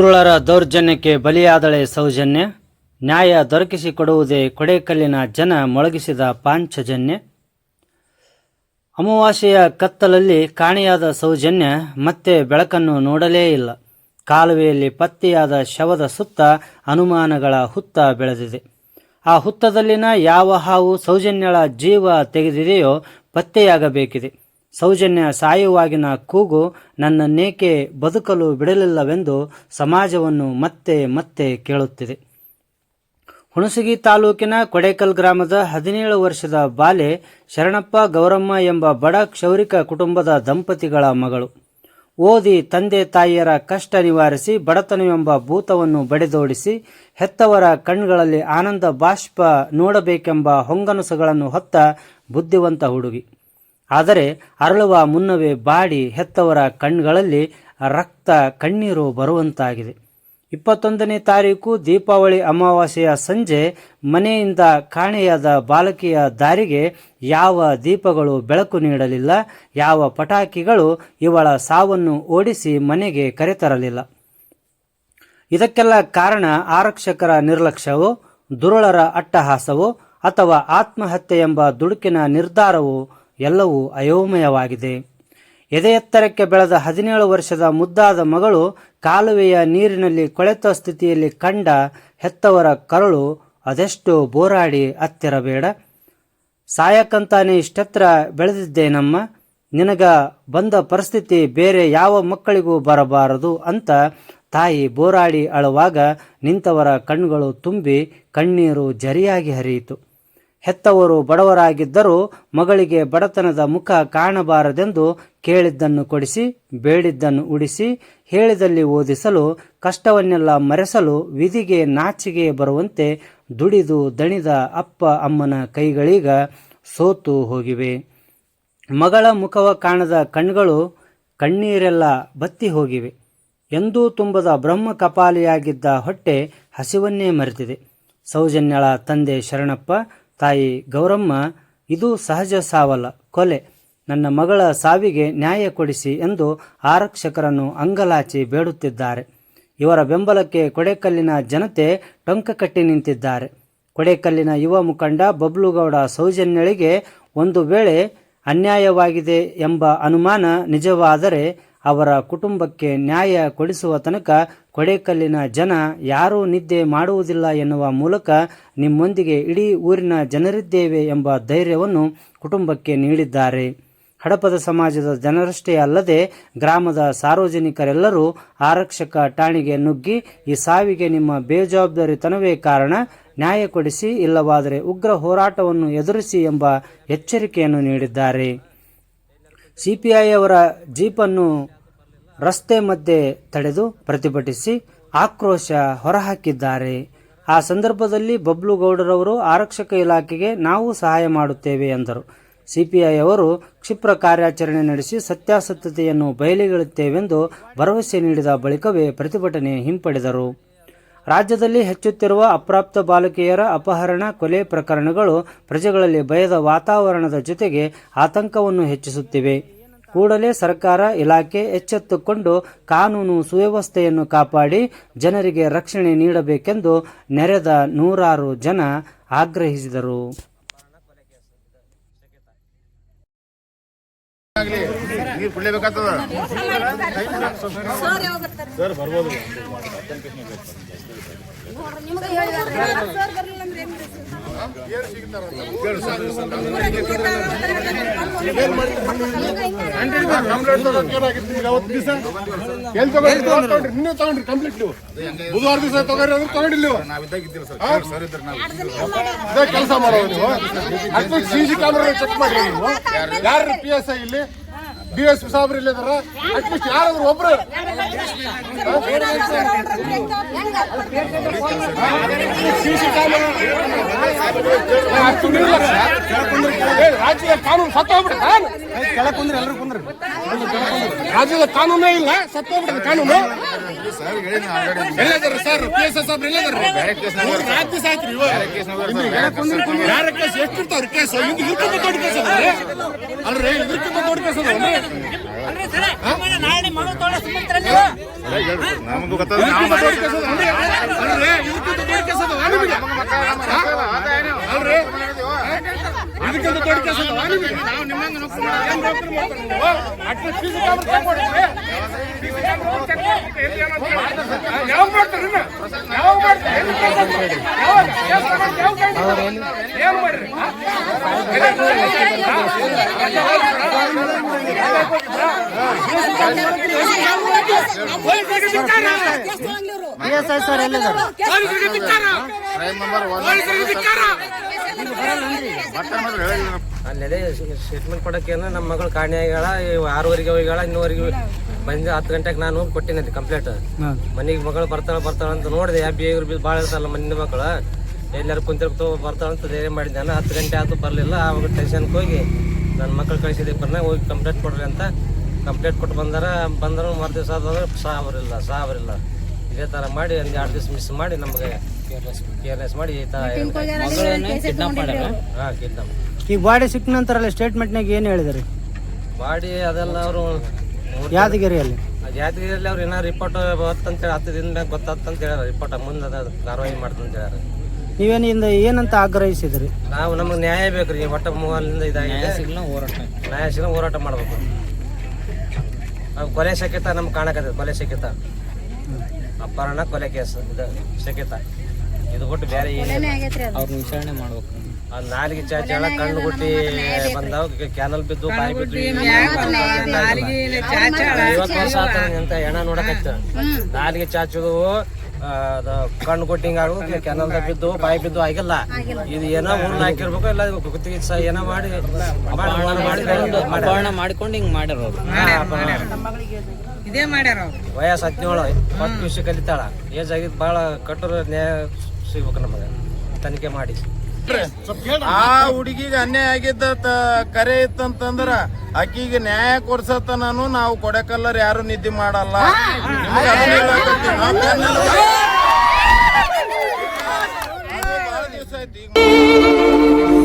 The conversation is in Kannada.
ದುರುಳರ ದೌರ್ಜನ್ಯಕ್ಕೆ ಬಲಿಯಾದಳೆ ಸೌಜನ್ಯ. ನ್ಯಾಯ ದೊರಕಿಸಿಕೊಡುವುದೇ ಕೊಡೇಕಲ್ಲಿನ ಜನ ಮೊಳಗಿಸಿದ ಪಾಂಚಜನ್ಯ. ಅಮಾವಾಸ್ಯೆಯ ಕತ್ತಲಲ್ಲಿ ಕಾಣೆಯಾದ ಸೌಜನ್ಯ ಮತ್ತೆ ಬೆಳಕನ್ನು ನೋಡಲೇ ಇಲ್ಲ. ಕಾಲುವೆಯಲ್ಲಿ ಪತ್ತೆಯಾದ ಶವದ ಸುತ್ತ ಅನುಮಾನಗಳ ಹುತ್ತ ಬೆಳೆದಿದೆ. ಆ ಹುತ್ತದಲ್ಲಿನ ಯಾವ ಹಾವು ಸೌಜನ್ಯಳ ಜೀವ ತೆಗೆದಿದೆಯೋ ಪತ್ತೆಯಾಗಬೇಕಿದೆ. ಸೌಜನ್ಯ ಸಾಯುವಾಗಿನ ಕೂಗು ನನ್ನನ್ನೇಕೆ ಬದುಕಲು ಬಿಡಲಿಲ್ಲವೆಂದು ಸಮಾಜವನ್ನು ಮತ್ತೆ ಮತ್ತೆ ಕೇಳುತ್ತಿದೆ. ಹುಣಸಗಿ ತಾಲೂಕಿನ ಕೊಡೇಕಲ್ ಗ್ರಾಮದ ಹದಿನೇಳು ವರ್ಷದ ಬಾಲೆ ಶರಣಪ್ಪ ಗೌರಮ್ಮ ಎಂಬ ಬಡ ಕ್ಷೌರಿಕ ಕುಟುಂಬದ ದಂಪತಿಗಳ ಮಗಳು. ಓದಿ ತಂದೆ ತಾಯಿಯರ ಕಷ್ಟ ನಿವಾರಿಸಿ ಬಡತನವೆಂಬ ಭೂತವನ್ನು ಬಡಿದೋಡಿಸಿ ಹೆತ್ತವರ ಕಣ್ಗಳಲ್ಲಿ ಆನಂದ ಬಾಷ್ಪ ನೋಡಬೇಕೆಂಬ ಹೊಂಗನಸುಗಳನ್ನು ಹೊತ್ತ ಬುದ್ಧಿವಂತ ಹುಡುಗಿ. ಆದರೆ ಅರಳುವ ಮುನ್ನವೇ ಬಾಡಿ ಹೆತ್ತವರ ಕಣ್ಗಳಲ್ಲಿ ರಕ್ತ ಕಣ್ಣೀರು ಬರುವಂತಾಗಿದೆ. ಇಪ್ಪತ್ತೊಂದನೇ ತಾರೀಕು ದೀಪಾವಳಿ ಅಮಾವಾಸ್ಯೆಯ ಸಂಜೆ ಮನೆಯಿಂದ ಕಾಣೆಯಾದ ಬಾಲಕಿಯ ದಾರಿಗೆ ಯಾವ ದೀಪಗಳು ಬೆಳಕು ನೀಡಲಿಲ್ಲ, ಯಾವ ಪಟಾಕಿಗಳು ಇವಳ ಸಾವನ್ನು ಓಡಿಸಿ ಮನೆಗೆ ಕರೆತರಲಿಲ್ಲ. ಇದಕ್ಕೆಲ್ಲ ಕಾರಣ ಆರಕ್ಷಕರ ನಿರ್ಲಕ್ಷ್ಯವೋ, ದುರುಳರ ಅಟ್ಟಹಾಸವೋ ಅಥವಾ ಆತ್ಮಹತ್ಯೆ ಎಂಬ ದುಡುಕಿನ ನಿರ್ಧಾರವೋ ಎಲ್ಲವೂ ಅಯೋಮಯವಾಗಿದೆ. ಎದೆ ಎತ್ತರಕ್ಕೆ ಬೆಳೆದ ಹದಿನೇಳು ವರ್ಷದ ಮುದ್ದಾದ ಮಗಳು ಕಾಲುವೆಯ ನೀರಿನಲ್ಲಿ ಕೊಳೆತ ಸ್ಥಿತಿಯಲ್ಲಿ ಕಂಡ ಹೆತ್ತವರ ಕರಳು ಅದೆಷ್ಟು ಬೋರಾಡಿ ಹತ್ತಿರಬೇಡ. ಸಾಯಕ್ಕಂತಾನೆ ಇಷ್ಟತ್ರ ಬೆಳೆದಿದ್ದೇನಮ್ಮ? ನಿನಗ ಬಂದ ಪರಿಸ್ಥಿತಿ ಬೇರೆ ಯಾವ ಮಕ್ಕಳಿಗೂ ಬರಬಾರದು ಅಂತ ತಾಯಿ ಬೋರಾಡಿ ಅಳುವಾಗ ನಿಂತವರ ಕಣ್ಣುಗಳು ತುಂಬಿ ಕಣ್ಣೀರು ಜರಿಯಾಗಿ ಹರಿಯಿತು. ಹೆತ್ತವರು ಬಡವರಾಗಿದ್ದರೂ ಮಗಳಿಗೆ ಬಡತನದ ಮುಖ ಕಾಣಬಾರದೆಂದು ಕೇಳಿದ್ದನ್ನು ಕೊಡಿಸಿ, ಬೇಡಿದ್ದನ್ನು ಉಡಿಸಿ, ಹೇಳಿದಲ್ಲಿ ಓದಿಸಲು, ಕಷ್ಟವನ್ನೆಲ್ಲ ಮರೆಸಲು ವಿಧಿಗೆ ನಾಚಿಗೆ ಬರುವಂತೆ ದುಡಿದು ದಣಿದ ಅಪ್ಪ ಅಮ್ಮನ ಕೈಗಳೀಗ ಸೋತು ಹೋಗಿವೆ. ಮಗಳ ಮುಖವ ಕಾಣದ ಕಣ್ಗಳು ಕಣ್ಣೀರೆಲ್ಲ ಬತ್ತಿ ಹೋಗಿವೆ. ಎಂದೂ ತುಂಬದ ಬ್ರಹ್ಮ ಕಪಾಲಿಯಾಗಿದ್ದ ಹೊಟ್ಟೆ ಹಸಿವನ್ನೇ ಮರೆತಿದೆ. ಸೌಜನ್ಯಳ ತಂದೆ ಶರಣಪ್ಪ ತಾಯಿ ಗೌರಮ್ಮ, ಇದು ಸಹಜ ಸಾವಲ್ಲ ಕೊಲೆ. ನನ್ನ ಮಗಳ ಸಾವಿಗೆ ನ್ಯಾಯ ಕೊಡಿಸಿ ಎಂದು ಆರಕ್ಷಕರನ್ನು ಅಂಗಲಾಚಿ ಬೇಡುತ್ತಿದ್ದಾರೆ. ಇವರ ಬೆಂಬಲಕ್ಕೆ ಕೊಡೇಕಲ್ಲಿನ ಜನತೆ ಟೊಂಕ ಕಟ್ಟಿ ನಿಂತಿದ್ದಾರೆ. ಕೊಡೇಕಲ್ಲಿನ ಯುವ ಮುಖಂಡ ಬಬ್ಲುಗೌಡ ಸೌಜನ್ಯಳಿಗೆ ಒಂದು ವೇಳೆ ಅನ್ಯಾಯವಾಗಿದೆ ಎಂಬ ಅನುಮಾನ ನಿಜವಾದರೆ ಅವರ ಕುಟುಂಬಕ್ಕೆ ನ್ಯಾಯ ಕೊಡಿಸುವ ತನಕ ಕೊಡೇಕಲ್ಲಿನ ಜನ ಯಾರೂ ನಿದ್ದೆ ಮಾಡುವುದಿಲ್ಲ ಎನ್ನುವ ಮೂಲಕ ನಿಮ್ಮೊಂದಿಗೆ ಇಡೀ ಊರಿನ ಜನರಿದ್ದೇವೆ ಎಂಬ ಧೈರ್ಯವನ್ನು ಕುಟುಂಬಕ್ಕೆ ನೀಡಿದ್ದಾರೆ. ಹಡಪದ ಸಮಾಜದ ಜನರಷ್ಟೇ ಅಲ್ಲದೆ ಗ್ರಾಮದ ಸಾರ್ವಜನಿಕರೆಲ್ಲರೂ ಆರಕ್ಷಕ ಠಾಣೆಗೆ ನುಗ್ಗಿ ಈ ಸಾವಿಗೆ ನಿಮ್ಮ ಬೇಜವಾಬ್ದಾರಿತನವೇ ಕಾರಣ. ನ್ಯಾಯ ಕೊಡಿಸಿ ಇಲ್ಲವಾದರೆ ಉಗ್ರ ಹೋರಾಟವನ್ನು ಎದುರಿಸಿ ಎಂಬ ಎಚ್ಚರಿಕೆಯನ್ನು ನೀಡಿದ್ದಾರೆ. ಸಿಪಿಐ ಅವರ ಜೀಪನ್ನು ರಸ್ತೆ ಮಧ್ಯೆ ತಡೆದು ಪ್ರತಿಭಟಿಸಿ ಆಕ್ರೋಶ ಹೊರಹಾಕಿದ್ದಾರೆ. ಆ ಸಂದರ್ಭದಲ್ಲಿ ಬಬ್ಲು ಗೌಡರವರು ಆರಕ್ಷಕ ಇಲಾಖೆಗೆ ನಾವು ಸಹಾಯ ಮಾಡುತ್ತೇವೆ ಎಂದರು. ಸಿಪಿಐ ಅವರು ಕ್ಷಿಪ್ರ ಕಾರ್ಯಾಚರಣೆ ನಡೆಸಿ ಸತ್ಯಾಸತ್ಯತೆಯನ್ನು ಬಯಲಿಗೆಳುತ್ತೇವೆಂದು ಭರವಸೆ ನೀಡಿದ ಬಳಿಕವೇ ಪ್ರತಿಭಟನೆ ಹಿಂಪಡೆದರು. ರಾಜ್ಯದಲ್ಲಿ ಹೆಚ್ಚುತ್ತಿರುವ ಅಪ್ರಾಪ್ತ ಬಾಲಕಿಯರ ಅಪಹರಣ, ಕೊಲೆ ಪ್ರಕರಣಗಳು ಪ್ರಜೆಗಳಲ್ಲಿ ಭಯದ ವಾತಾವರಣದ ಜೊತೆಗೆ ಆತಂಕವನ್ನು ಹೆಚ್ಚಿಸುತ್ತಿವೆ. ಕೂಡಲೇ ಸರ್ಕಾರ ಇಲಾಖೆ ಎಚ್ಚೆತ್ತುಕೊಂಡು ಕಾನೂನು ಸುವ್ಯವಸ್ಥೆಯನ್ನು ಕಾಪಾಡಿ ಜನರಿಗೆ ರಕ್ಷಣೆ ನೀಡಬೇಕೆಂದು ನೆರೆದ ನೂರಾರು ಜನ ಆಗ್ರಹಿಸಿದರು. ನೀರು ಕುಡಿಲೇಬೇಕಾಗ್ತದ ಸರ್ ಬರ್ಬೋದು. ತಗೊಂಡ್ರಿ ಕಂಪ್ಲೀಟ್ ನೀವು ಬುಧವಾರ ದಿವಸ ತಗೊಂಡ್ರಿ ಅಂದ್ರೆ ತಗೊಂಡಿಲ್ಲ ಕೆಲಸ ಮಾಡೋದು ನೀವು. At least C C camera check ಮಾಡಿ ನೀವು. ಯಾರು ಪಿ ಎಸ್ ಐ ಇಲ್ಲಿ? ಡಿ ಎಸ್ ಪಿ ಸಾಬ್ರು ಇಲ್ಲಿ ಇದಾರ? ಅಟ್ಲೀಸ್ಟ್ ಯಾರಾದ್ರೂ ಒಬ್ರು? ಸಿ ಸಿ ಕ್ಯಾಮ್ರಾ ರಾಜ್ಯದ ಕಾನೂನು ಕುಂದ್ರಿ ರಾಜ್ಯದ ಕಾನೂನೇ ಇಲ್ಲ ಸತ್ತೋಗ್ಬಿಡ್ರಿ ಕಾನೂನು. ಎಲ್ಲದಾರ ಸರ್? ಪಿ ಎಸ್ ಎಸ್ ಅವ್ರು ಎಲ್ಲದಾರ ಯಾರ ಕೇಸ್? ಎಷ್ಟು ಇರ್ತಾವ್ರಿ ಕೇಸ್? ಇದಕ್ಕಿಂತ ದೊಡ್ಡ ಕೇಸ್ ಅಲ್ರಿ ಇದಕ್ಕಿಂತ ನಮಗೂ ಗೊತ್ತದ ಮಾಡ್ತಾರೆ? ಎಲ್ಲಿ ಕೆಲಸ ಮಾಡ್ತಾರೆ? ಯಾವಾಗ? ಕೆಲಸ ಮಾಡ್ತಾರೆ? ಮಾಡ್ತಾರೆ? ಏನ್ ಮಾಡ್ರಿ? ಎಸ್ ಐ ಸರ್ ಎಲ್ಲಿದ್ದಾರೆ ಏನು ಅಲ್ಲದೆ ಸ್ಟೇಟ್ಮೆಂಟ್ ಕೊಡೋಕೇನ ನಮ್ಮ ಮಗಳು ಕಾಣೆ ಆಗ್ಯಾಳ ಆರೂವರೆಗೆ ಹೋಗ್ಯಾಳ ಇನ್ನೂವರೆಗೆ ಬಂದು ಹತ್ತು ಗಂಟೆಗೆ ನಾನು ಕೊಟ್ಟಿನಿ ಕಂಪ್ಲೇಂಟ್ ಹಾಂ. ಮನೆಗೆ ಮಗಳು ಬರ್ತಾಳ ಬರ್ತಾಳ ಅಂತ ನೋಡಿದೆ. ಯಾ ಬೇಗರು ಬಿ ಭಾಳ ಇರ್ತಾರಲ್ಲ ಮನೆ ಮಕ್ಕಳು. ಎಲ್ಲರೂ ಕುಂತಿರ್ತು ಬರ್ತಾಳ ಅಂತ ಧೈರ್ಯ ಮಾಡಿದ್ದೆ ನಾನು. ಹತ್ತು ಗಂಟೆ ಆತು ಬರಲಿಲ್ಲ. ಆವಾಗ ಟೆನ್ಷನ್ಗೆ ಹೋಗಿ ನನ್ನ ಮಕ್ಕಳು ಕಳಿಸಿದೆ ಬರ್ನ ಹೋಗಿ ಕಂಪ್ಲೇಂಟ್ ಕೊಡ್ರಿ ಅಂತ ಕಂಪ್ಲೇಂಟ್ ಕೊಟ್ಟು ಬಂದಾರ. ಬಂದರು ಮರು ದಿವಸ ಆದ್ರೆ ಸಾವರಿಲ್ಲ ಸಾವರಿಲ್ಲ. ಇದೇ ಥರ ಮಾಡಿ ಒಂದು ಎರಡು ದಿವಸ ಮಿಸ್ ಮಾಡಿ ನಮಗೆ ಕೇರ್ಲೆಸ್ ಮಾಡಿ ಹಾಂ ಕಿಡ್ನಾಪ್ ಈಗ ಬಾಡಿ ಸಿಕ್ಕ ನಂತರ ಸ್ಟೇಟ್ಮೆಂಟ್ನಾಗ ಏನು ಹೇಳಿದ್ರಿ? ಬಾಡಿ ಅದೆಲ್ಲ ಅವರು ಯಾದಗಿರಿಯಲ್ಲಿ. ಯಾದಗಿರಿಯಲ್ಲಿ ಅವ್ರು ಏನಾರು ರಿಪೋರ್ಟ್ ಬರ್ತಂತೇಳಿ ಹತ್ತು ದಿನದಾಗ ಗೊತ್ತಾಗ್ತಂತ ಹೇಳ್ಯಾರ. ರಿಪೋರ್ಟ್ ಮುಂದೆ ಅದ ಕಾರ್ವಾಯಿ ಮಾಡ್ತಂತ ಹೇಳ್ಯಾರ. ನೀವೇನಿಂದ ಏನಂತ ಆಗ್ರಹಿಸಿದ್ರಿ? ನಾವು ನಮಗೆ ನ್ಯಾಯ ಬೇಕು ರೀ ಒಟ್ಟ ಮೂವಲ್ಲಿಂದ ಇದಾಗಿದೆ. ನ್ಯಾಯ ಸಿಗಲ್ಲ ಹೋರಾಟ ಮಾಡ್ಬೇಕು. ನಾವು ಕೊಲೆ ಶಕ್ಯತ ನಮ್ಗೆ ಕಾಣಕತ್ತದ ಕೊಲೆ ಶಕ್ಯತ ಅಪಹರಣ ಕೊಲೆ ಕೇಸ್ ಇದು ಶಕ್ಯತ ಇದು ಬಿಟ್ಟು ಬೇರೆ ಏನಿಲ್ಲ ಆ ನಾಲಿಗೆ ಚಾಚಾಳ ಕಣ್ಣು ಗುಟ್ಟಿ ಬಂದಾವ ಕ್ಯಾನಲ್ ಬಿದ್ದು ಬಾಯಿ ಬಿದ್ದು ಐವತ್ತು ವರ್ಷ ಆತ ಅಂತ ಹೆಣ ನೋಡಕತ್ತ ನಾಲಿಗೆ ಚಾಚುದು ಕಣ್ಣು ಕೊಟ್ಟಿಂಗ್ ಆಗು ಕೆನಲ್ದಾಗ ಬಿದ್ದು ಬಾಯಿ ಬಿದ್ದು ಆಗಿಲ್ಲ. ಇದು ಏನೋ ಹುಣ್ಣು ಹಾಕಿರ್ಬೇಕು ಇಲ್ಲ ಗುತ್ತಿಗೆ ಏನೋ ಮಾಡಿ ಮಾಡ್ಕೊಂಡು ಹಿಂಗ್ ಅವ್ರು. ವಯಸ್ಸು ಹದಿನೇಳು ಹತ್ತು ವಿಷಯ ಕಲಿತಾಳ. ಏಜ್ ಆಗಿದ್ ಬಹಳ ಕಟ್ಟೋರು ಸಿಗ್ಬೇಕು ನಮಗೆ ತನಿಖೆ ಮಾಡಿ. ಆ ಹುಡುಗಿಗೆ ಅನ್ಯಾಯ ಆಗಿದ್ದ ತ- ಕರೆ ಇತ್ತಂತಂದ್ರ ಆಕಿಗೆ ನ್ಯಾಯ ಕೊಡ್ಸತನನು ನಾವು ಕೊಡಕಲ್ಲರ್ ಯಾರು ನಿದ್ದೆ ಮಾಡಲ್ಲ. ದಿವ್ಸ ಆಯ್ತು ಈಗ.